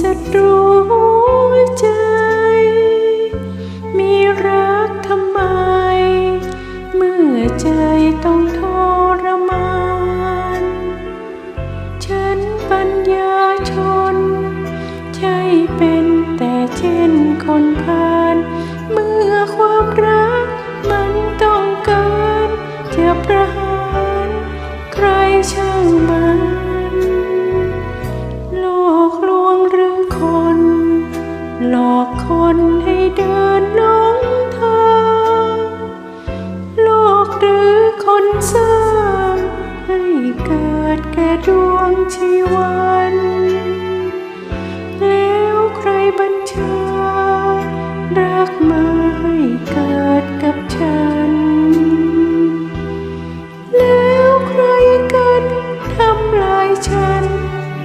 ศัตรูใจ มีรักทำไม เมื่อใจ แล้วใครบัญชา รักมาให้เกิดกับฉัน แล้วใครกันทำลายฉัน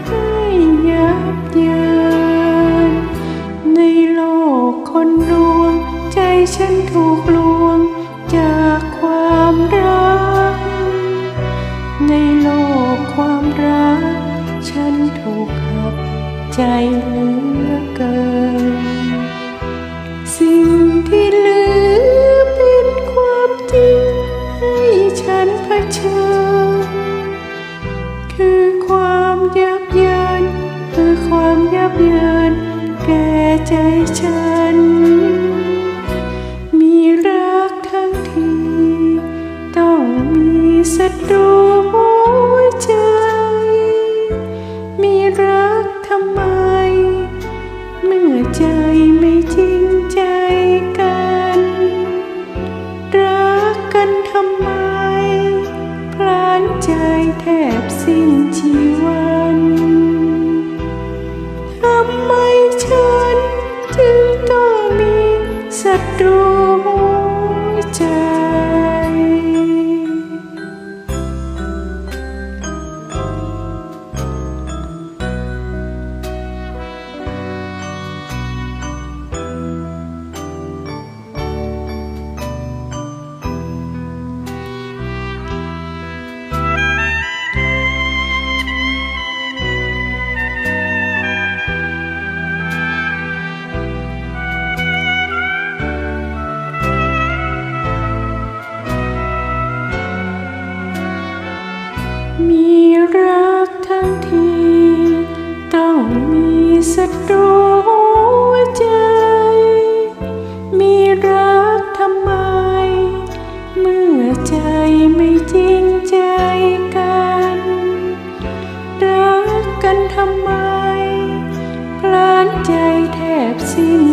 ให้ยับเยินในโลกคนลวง ใจฉันถูกลวง ใจเหลือเกิน สิ่งที่เหลือเป็นความจริงให้ฉันเผชิญ คือความยับเยินคือความยับเยินแก่ใจฉันายแทบสิ้นชีวันทำไมฉันจึงต้องมีศัตรูหัวใจ ศัตรูใจ มีรักทำไม เมื่อใจไม่จริงใจกัน รักกันทำไม พลานใจแทบสิ้น